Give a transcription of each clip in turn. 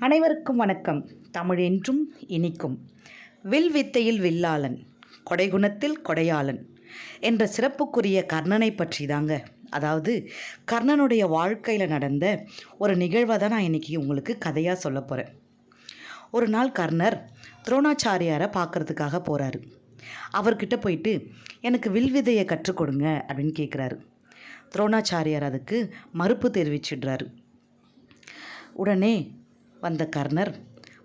அனைவருக்கும் வணக்கம். தமிழ் என்றும் இனிக்கும். வில் வித்தையில் வில்லாளன் கொடைகுணத்தில் கொடையாளன் என்ற சிறப்புக்குரிய கர்ணனை பற்றி தாங்க அதாவது கர்ணனுடைய வாழ்க்கையில் நடந்த ஒரு நிகழ்வை தான் நான் இன்றைக்கி உங்களுக்கு கதையாக சொல்ல போகிறேன் ஒரு நாள் கர்ணர் துரோணாச்சாரியாரை பார்க்கறதுக்காக போகிறாரு அவர்கிட்ட போயிட்டு எனக்கு வில் விதையை கற்றுக் கொடுங்க அப்படின்னு கேட்குறாரு துரோணாச்சாரியார் அதுக்கு மறுப்பு தெரிவிச்சிடுறாரு. உடனே வந்த கர்ணர்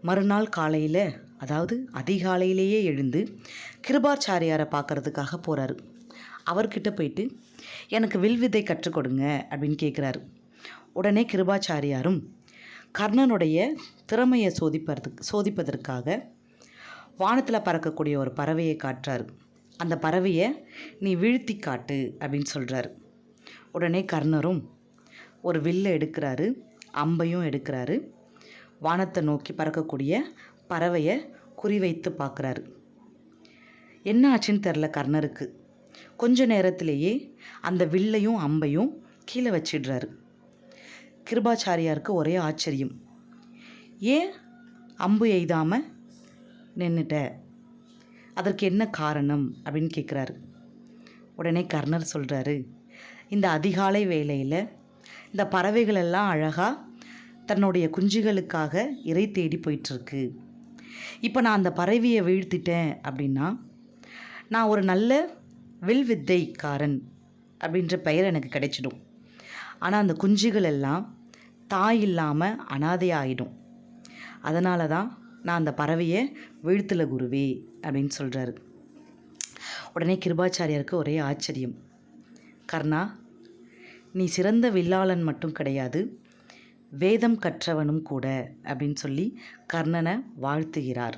மறுநாள் காலையில் அதாவது அதிகாலையிலேயே எழுந்து கிருபாச்சாரியாரை பார்க்கறதுக்காக போகிறாரு அவர்கிட்ட போயிட்டு எனக்கு வில் வித்தை கற்றுக் கொடுங்க அப்படின்னு கேட்குறாரு உடனே கிருபாச்சாரியாரும் கர்ணனுடைய திறமையை சோதிப்பதற்கு சோதிப்பதற்காக வானத்தில் பறக்கக்கூடிய ஒரு பறவையை காட்டுறாரு. அந்த பறவையை நீ வீழ்த்தி காட்டு அப்படின்னு சொல்கிறாரு உடனே கர்ணரும் ஒரு வில்லை எடுக்கிறாரு அம்பையும் எடுக்கிறாரு. வானத்தை நோக்கி பறக்கக்கூடிய பறவையை குறிவைத்து பார்க்குறாரு. என்ன ஆச்சுன்னு தெரில கர்ணருக்கு. கொஞ்ச நேரத்திலேயே அந்த வில்லையும் அம்பையும் கீழே வச்சிடுறாரு. கிருபாச்சாரியாருக்கு ஒரே ஆச்சரியம். ஏன் அம்பு எய்தாமல் நின்றுட்ட அதற்கு என்ன காரணம் அப்படின்னு கேட்குறாரு. உடனே கர்ணர் சொல்கிறாரு இந்த அதிகாலை வேளையில் இந்த பறவைகளெல்லாம் அழகாக தன்னுடைய குஞ்சுகளுக்காக இறை தேடி போயிட்டுருக்கு. இப்போ நான் அந்த பறவையை வீழ்த்திட்டேன் அப்படின்னா நான் ஒரு நல்ல வில் வித்தைக்காரன் அப்படின்ற பெயர் எனக்கு கிடைச்சிடும். ஆனால் அந்த குஞ்சுகள் எல்லாம் தாய் இல்லாமல் அனாதையாகிடும் அதனால தான் நான் அந்த பறவையை வீழ்த்தல குருவே அப்படின்னு சொல்கிறாரு உடனே கிருபாச்சாரியாருக்கு ஒரே ஆச்சரியம். கர்ணா நீ சிறந்த வில்லாளன் மட்டும் கிடையாது வேதம் கற்றவனும் கூட அப்படின்னு சொல்லி கர்ணனை வாழ்த்துகிறார்.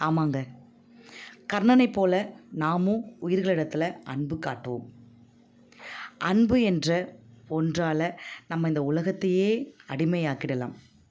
ஆமாங்க. கர்ணனை போல நாமும் உயிர்களிடத்தில் அன்பு காட்டுவோம். அன்பு என்ற ஒன்றால் நம்ம இந்த உலகத்தையே அடிமையாக்கிடலாம்.